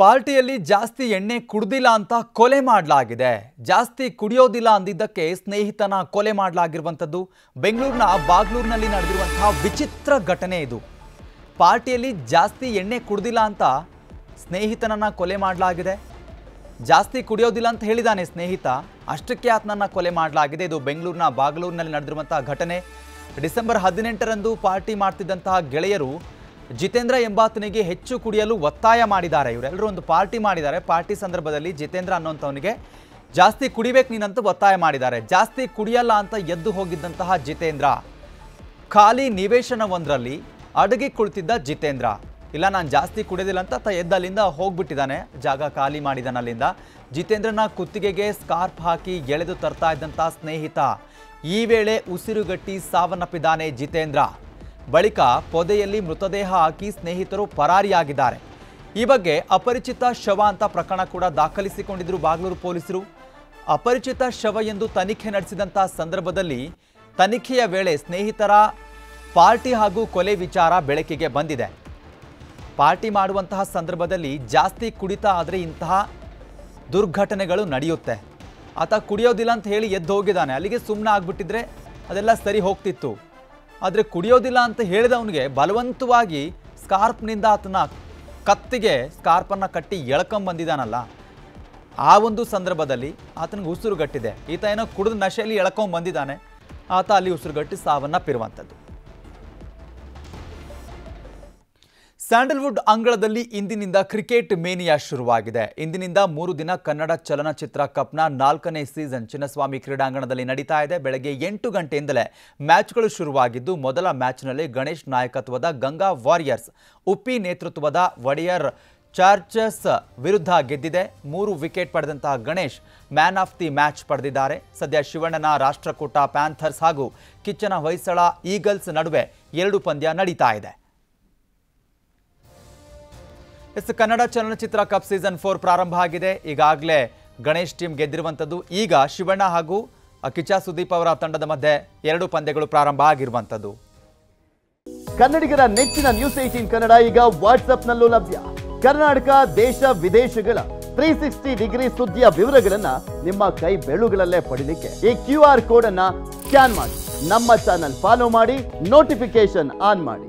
ಪಾರ್ಟಿಯಲ್ಲಿ ಜಾಸ್ತಿ ಎಣ್ಣೆ ಕುಡ್ದಿಲ್ಲ ಅಂತ ಕೊಲೆ ಮಾಡಲಾಗಿದೆ. ಜಾಸ್ತಿ ಕುಡಿಯೋದಿಲ್ಲ ಅಂದಿದ್ದಕ್ಕೆ ಸ್ನೇಹಿತನ ಕೊಲೆ ಮಾಡಲಾಗಿರುವಂಥದ್ದು. ಬೆಂಗಳೂರಿನ ಬಾಗ್ಲೂರಿನಲ್ಲಿ ನಡೆದಿರುವಂತಹ ವಿಚಿತ್ರ ಘಟನೆ ಇದು. ಪಾರ್ಟಿಯಲ್ಲಿ ಜಾಸ್ತಿ ಎಣ್ಣೆ ಕುಡ್ದಿಲ್ಲ ಅಂತ ಸ್ನೇಹಿತನನ್ನು ಕೊಲೆ ಮಾಡಲಾಗಿದೆ. ಜಾಸ್ತಿ ಕುಡಿಯೋದಿಲ್ಲ ಅಂತ ಹೇಳಿದಾನೆ ಸ್ನೇಹಿತ. ಅಷ್ಟಕ್ಕೆ ಆತನನ್ನ ಕೊಲೆ ಮಾಡಲಾಗಿದೆ. ಇದು ಬೆಂಗಳೂರಿನ ಬಾಗ್ಲೂರ್ನಲ್ಲಿ ನಡೆದಿರುವಂತಹ ಘಟನೆ. ಡಿಸೆಂಬರ್ ಹದಿನೆಂಟರಂದು ಪಾರ್ಟಿ ಮಾಡ್ತಿದ್ದಂತಹ ಗೆಳೆಯರು ಜಿತೇಂದ್ರ ಎಂಬಾತನಿಗೆ ಹೆಚ್ಚು ಕುಡಿಯಲು ಒತ್ತಾಯ ಮಾಡಿದ್ದಾರೆ. ಇವರೆಲ್ಲರೂ ಒಂದು ಪಾರ್ಟಿ ಮಾಡಿದ್ದಾರೆ. ಪಾರ್ಟಿ ಸಂದರ್ಭದಲ್ಲಿ ಜಿತೇಂದ್ರ ಅನ್ನೋಂಥವನಿಗೆ, ಜಾಸ್ತಿ ಕುಡಿಬೇಕು ನೀನಂತ ಒತ್ತಾಯ ಮಾಡಿದ್ದಾರೆ. ಜಾಸ್ತಿ ಕುಡಿಯಲ್ಲ ಅಂತ ಎದ್ದು ಹೋಗಿದ್ದಂತಹ ಜಿತೇಂದ್ರ, ಖಾಲಿ ನಿವೇಶನವೊಂದರಲ್ಲಿ ಅಡಗಿ ಕುಳಿತಿದ್ದ ಜಿತೇಂದ್ರ. ಇಲ್ಲ, ನಾನು ಜಾಸ್ತಿ ಕುಡಿಯೋದಿಲ್ಲ ಅಂತ ತ ಎದ್ದಲ್ಲಿಂದ ಹೋಗ್ಬಿಟ್ಟಿದ್ದಾನೆ. ಜಾಗ ಖಾಲಿ ಮಾಡಿದನಲ್ಲಿಂದ ಜಿತೇಂದ್ರನ ಕುತ್ತಿಗೆಗೆ ಸ್ಕಾರ್ಫ್ ಹಾಕಿ ಎಳೆದು ತರ್ತಾ ಇದ್ದಂಥ ಸ್ನೇಹಿತ, ಈ ವೇಳೆ ಉಸಿರುಗಟ್ಟಿ ಸಾವನ್ನಪ್ಪಿದ್ದಾನೆ ಜಿತೇಂದ್ರ. ಬಳಿಕ ಪೊದೆಯಲ್ಲಿ ಮೃತದೇಹ ಹಾಕಿ ಸ್ನೇಹಿತರು ಪರಾರಿಯಾಗಿದ್ದಾರೆ. ಈ ಬಗ್ಗೆ ಅಪರಿಚಿತ ಶವ ಅಂತ ಪ್ರಕರಣ ಕೂಡ ದಾಖಲಿಸಿಕೊಂಡಿದ್ರು ಬಾಗ್ಲೂರು ಪೊಲೀಸರು. ಅಪರಿಚಿತ ಶವ ಎಂದು ತನಿಖೆ ನಡೆಸಿದಂಥ ಸಂದರ್ಭದಲ್ಲಿ ತನಿಖೆಯ ವೇಳೆ ಸ್ನೇಹಿತರ ಪಾರ್ಟಿ ಹಾಗೂ ಕೊಲೆ ವಿಚಾರ ಬೆಳಕಿಗೆ ಬಂದಿದೆ. ಪಾರ್ಟಿ ಮಾಡುವಂತಹ ಸಂದರ್ಭದಲ್ಲಿ ಜಾಸ್ತಿ ಕುಡಿತ ಆದರೆ ಇಂತಹ ದುರ್ಘಟನೆಗಳು ನಡೆಯುತ್ತೆ. ಆತ ಕುಡಿಯೋದಿಲ್ಲ ಅಂತ ಹೇಳಿ ಎದ್ದು ಹೋಗಿದ್ದಾನೆ. ಅಲ್ಲಿಗೆ ಸುಮ್ಮನೆ ಆಗ್ಬಿಟ್ಟಿದ್ರೆ ಅದೆಲ್ಲ ಸರಿ ಹೋಗ್ತಿತ್ತು. ಆದರೆ ಕುಡಿಯೋದಿಲ್ಲ ಅಂತ ಹೇಳಿದವನಿಗೆ ಬಲವಂತವಾಗಿ ಸ್ಕಾರ್ಪ್ನಿಂದ ಆತನ ಕತ್ತಿಗೆ ಸ್ಕಾರ್ಪನ್ನು ಕಟ್ಟಿ ಎಳ್ಕೊಂಬಂದಿದ್ದಾನಲ್ಲ ಆ ಒಂದು ಸಂದರ್ಭದಲ್ಲಿ ಆತನಿಗೆ ಉಸಿರುಗಟ್ಟಿದೆ. ಈತ ಏನೋ ಕುಡಿದ ನಶೆಯಲ್ಲಿ ಎಳ್ಕೊಂಬಂದಿದ್ದಾನೆ ಆತ ಅಲ್ಲಿ ಉಸಿರುಗಟ್ಟಿ ಸಾವನ್ನಪ್ಪಿರುವಂಥದ್ದು ಸ್ಯಾಂಡಲ್ವುಡ್ ಅಂಗಳದಲ್ಲಿ ಇಂದಿನಿಂದ ಕ್ರಿಕೆಟ್ ಮೇನಿಯಾ ಶುರುವಾಗಿದೆ. ಇಂದಿನಿಂದ ಮೂರು ದಿನ ಕನ್ನಡ ಚಲನಚಿತ್ರ ಕಪ್ನ ನಾಲ್ಕನೇ ಸೀಸನ್ ಚಿನ್ನಸ್ವಾಮಿ ಕ್ರೀಡಾಂಗಣದಲ್ಲಿ ನಡೀತಾ ಇದೆ. ಬೆಳಗ್ಗೆ ಎಂಟು ಗಂಟೆಯಿಂದಲೇ ಮ್ಯಾಚ್ಗಳು ಶುರುವಾಗಿದ್ದು, ಮೊದಲ ಮ್ಯಾಚ್ನಲ್ಲಿ ಗಣೇಶ್ ನಾಯಕತ್ವದ ಗಂಗಾ ವಾರಿಯರ್ಸ್, ಉಪ್ಪಿ ನೇತೃತ್ವದ ಒಡೆಯರ್ ಚಾರ್ಜಸ್ ವಿರುದ್ಧ ಗೆದ್ದಿದೆ. ಮೂರು ವಿಕೆಟ್ ಪಡೆದಂತಹ Ganesh man of the match ಪಡೆದಿದ್ದಾರೆ. ಸದ್ಯ ಶಿವಣ್ಣನ ರಾಷ್ಟ್ರಕೂಟ ಪ್ಯಾಂಥರ್ಸ್ ಹಾಗೂ ಕಿಚ್ಚನ ಹೊಯ್ಸಳ ಈಗಲ್ಸ್ ನಡುವೆ ಎರಡು ಪಂದ್ಯ ನಡೀತಾ ಇದೆ. ಎಸ್ ಕನ್ನಡ ಚಲನಚಿತ್ರ ಕಪ್ ಸೀಸನ್ ಫೋರ್ ಪ್ರಾರಂಭ ಆಗಿದೆ. ಈಗಾಗಲೇ ಗಣೇಶ್ ಟೀಮ್ ಗೆದ್ದಿರುವಂಥದ್ದು ಈಗ ಶಿವಣ್ಣ ಹಾಗೂ ಕಿಚಾ ಸುದೀಪ್ ಅವರ ತಂಡದ ಮಧ್ಯೆ ಎರಡು ಪಂದ್ಯಗಳು ಪ್ರಾರಂಭ ಆಗಿರುವಂಥದ್ದು. ಕನ್ನಡಿಗರ ನೆಚ್ಚಿನ ನ್ಯೂಸ್ ಏಟೀನ್ ಕನ್ನಡ ಈಗ ವಾಟ್ಸ್ಆಪ್ನಲ್ಲೂ ಲಭ್ಯ. ಕರ್ನಾಟಕ, ದೇಶ, ವಿದೇಶಗಳ ತ್ರೀ ಸಿಕ್ಸ್ಟಿ ಡಿಗ್ರಿ ಸುದ್ದಿಯ ವಿವರಗಳನ್ನ ನಿಮ್ಮ ಕೈ ಬೆಳುಗಳಲ್ಲೇ ಪಡಿಲಿಕ್ಕೆ ಈ ಕ್ಯೂ ಆರ್ ಕೋಡ್ ಅನ್ನ ಸ್ಕ್ಯಾನ್ ಮಾಡಿ. ನಮ್ಮ ಚಾನಲ್ ಫಾಲೋ ಮಾಡಿ ನೋಟಿಫಿಕೇಶನ್ ಆನ್ ಮಾಡಿ.